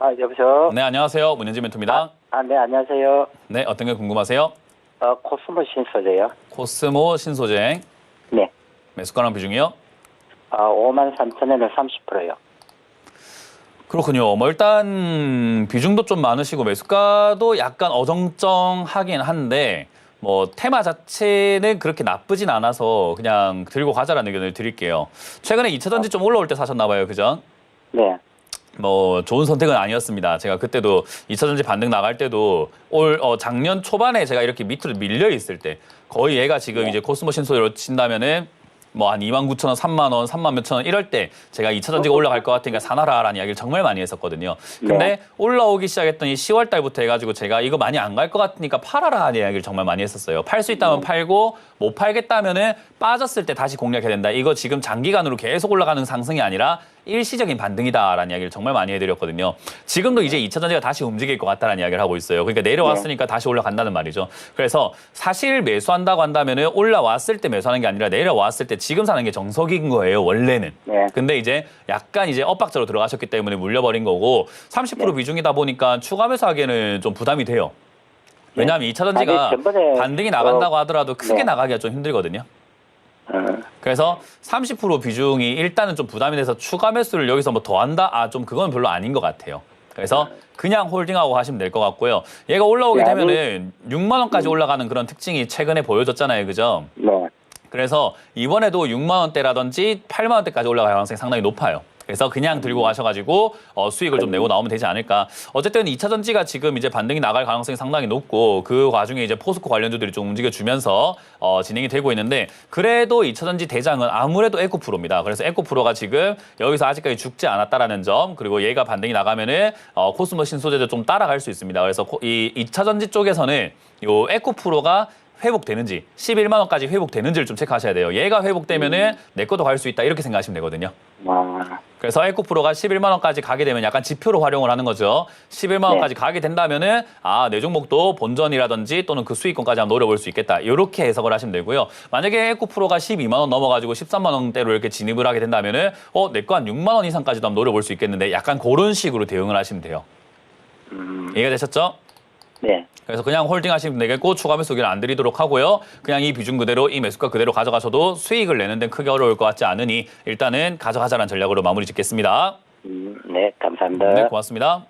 아, 여보세요? 네, 안녕하세요. 문현지 멘토입니다. 아, 네, 안녕하세요. 네, 어떤 게 궁금하세요? 어, 코스모 신소재요. 코스모 신소재 네. 매수가랑 비중이요? 아, 5만 3천에는 30%요. 그렇군요. 뭐 일단 비중도 좀 많으시고 매수가도 약간 어정쩡하긴 한데 뭐 테마 자체는 그렇게 나쁘진 않아서 그냥 들고 가자라는 의견을 드릴게요. 최근에 2차 전지 좀 올라올 때 사셨나 봐요. 그죠? 네. 뭐 좋은 선택은 아니었습니다. 제가 그때도 2차 전지 반등 나갈 때도 올 어, 작년 초반에 제가 이렇게 밑으로 밀려 있을 때 거의 얘가 지금 이제 코스모 신소재로 친다면은 뭐 한 2만 9천 원, 3만 원, 3만 몇천 원 이럴 때 제가 2차 전지가 올라갈 것 같으니까 사놔라라는 이야기를 정말 많이 했었거든요. 근데 네. 올라오기 시작했더니 10월 달부터 해가지고 제가 이거 많이 안 갈 것 같으니까 팔아라 하는 이야기를 정말 많이 했었어요. 팔 수 있다면 팔고 못 팔겠다면은 빠졌을 때 다시 공략해야 된다. 이거 지금 장기간으로 계속 올라가는 상승이 아니라 일시적인 반등이다라는 이야기를 정말 많이 해드렸거든요. 지금도 이제 2차 전지가 다시 움직일 것 같다는 이야기를 하고 있어요. 그러니까 내려왔으니까 다시 올라간다는 말이죠. 그래서 사실 매수한다고 한다면은 올라왔을 때 매수하는 게 아니라 내려왔을 때 지금 사는 게 정석인 거예요. 원래는. 네. 근데 이제 약간 이제 엇박자로 들어가셨기 때문에 물려버린 거고 30% 네. 비중이다 보니까 추가 매수하기에는 좀 부담이 돼요. 왜냐하면 2차 전지가 반등이 나간다고 어, 하더라도 크게 네. 나가기가 좀 힘들거든요. 어, 그래서 30% 비중이 일단은 좀 부담이 돼서 추가 매수를 여기서 뭐 더 한다? 아, 좀 그건 별로 아닌 것 같아요. 그래서 그냥 홀딩하고 하시면 될 것 같고요. 얘가 올라오게 네, 되면은 6만 원까지 올라가는 그런 특징이 최근에 보여줬잖아요. 그죠? 네. 그래서 이번에도 6만 원대라든지 8만 원대까지 올라갈 가능성이 상당히 높아요. 그래서 그냥 들고 가셔가지고 어, 수익을 좀 내고 나오면 되지 않을까. 어쨌든 2차 전지가 지금 이제 반등이 나갈 가능성이 상당히 높고 그 과중에 이제 포스코 관련주들이 좀 움직여주면서 어, 진행이 되고 있는데 그래도 2차 전지 대장은 아무래도 에코프로입니다. 그래서 에코프로가 지금 여기서 아직까지 죽지 않았다라는 점 그리고 얘가 반등이 나가면은 어, 코스모 신소재도 좀 따라갈 수 있습니다. 그래서 코- 이 2차 전지 쪽에서는 요 에코프로가 회복되는지 11만 원까지 회복되는지를 좀 체크하셔야 돼요. 얘가 회복되면은 내 것도 갈 수 있다 이렇게 생각하시면 되거든요. 아, 그래서 에코프로가 11만 원까지 가게 되면 약간 지표로 활용을 하는 거죠. 11만 원까지 가게 된다면은 아, 내 종목도 본전이라든지 또는 그 수익권까지 한번 노려볼 수 있겠다. 이렇게 해석을 하시면 되고요. 만약에 에코프로가 12만 원 넘어가지고 13만 원대로 이렇게 진입을 하게 된다면은 어, 내 거 한 6만 원 이상까지도 한번 노려볼 수 있겠는데 약간 그런 식으로 대응을 하시면 돼요. 음, 이해가 되셨죠? 네. 그래서 그냥 홀딩 하시면 되겠고 추가 매수 기는 안 드리도록 하고요. 그냥 이 비중 그대로 이 매수가 그대로 가져가셔도 수익을 내는 데는 크게 어려울 것 같지 않으니 일단은 가져가자는 전략으로 마무리 짓겠습니다. 음, 네, 감사합니다. 네, 고맙습니다.